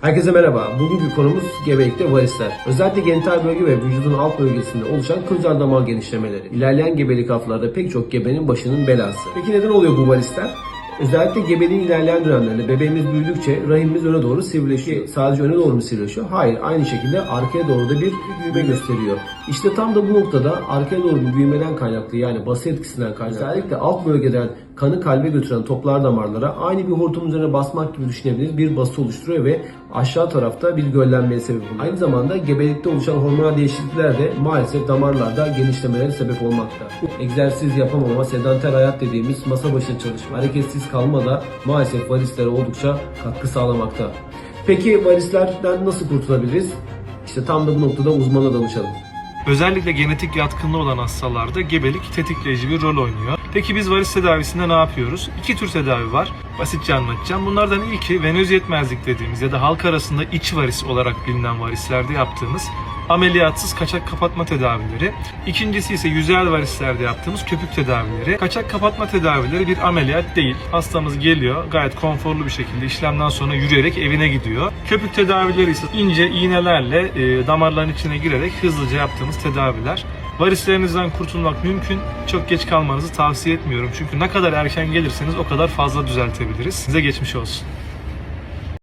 Herkese merhaba. Bugünkü konumuz gebelikte varisler. Özellikle genital bölge ve vücudun alt bölgesinde oluşan kılcal damar genişlemeleri. İlerleyen gebelik haftalarda pek çok gebenin başının belası. Peki neden oluyor bu varisler? Özellikle gebeliğin ilerleyen dönemlerinde bebeğimiz büyüdükçe rahimimiz öne doğru sivrileşiyor. Sadece öne doğru mu sivrileşiyor? Hayır. Aynı şekilde arkaya doğru da bir büyüme gösteriyor. İşte tam da bu noktada arkaya doğru bir büyümeden kaynaklı yani bası etkisinden kaynaklı. Özellikle alt bölgeden kanı kalbe götüren toplar damarlara aynı bir hortum üzerine basmak gibi düşünebiliriz. Bir bası oluşturuyor ve aşağı tarafta bir göllenmeye sebep oluyor. Aynı zamanda gebelikte oluşan hormonal değişiklikler de maalesef damarlarda genişlemelere sebep olmakta. Egzersiz yapamama, sedanter hayat dediğimiz masa başında çalışma, hareketsiz kalma da maalesef varislere oldukça katkı sağlamakta. Peki varislerden nasıl kurtulabiliriz? İşte tam da bu noktada uzmana danışalım. Özellikle genetik yatkınlığı olan hastalarda gebelik tetikleyici bir rol oynuyor. Peki biz varis tedavisinde ne yapıyoruz? İki tür tedavi var. Basitçe anlatacağım. Bunlardan ilki venöz yetmezlik dediğimiz ya da halk arasında iç varis olarak bilinen varislerde yaptığımız ameliyatsız kaçak kapatma tedavileri. İkincisi ise yüzeyel varislerde yaptığımız köpük tedavileri. Kaçak kapatma tedavileri bir ameliyat değil. Hastamız geliyor gayet konforlu bir şekilde işlemden sonra yürüyerek evine gidiyor. Köpük tedavileri ise ince iğnelerle e, damarların içine girerek hızlıca yaptığımız tedaviler. Varislerinizden kurtulmak mümkün. Çok geç kalmanızı tavsiye etmiyorum. Çünkü ne kadar erken gelirseniz o kadar fazla düzeltebiliriz. Size geçmiş olsun.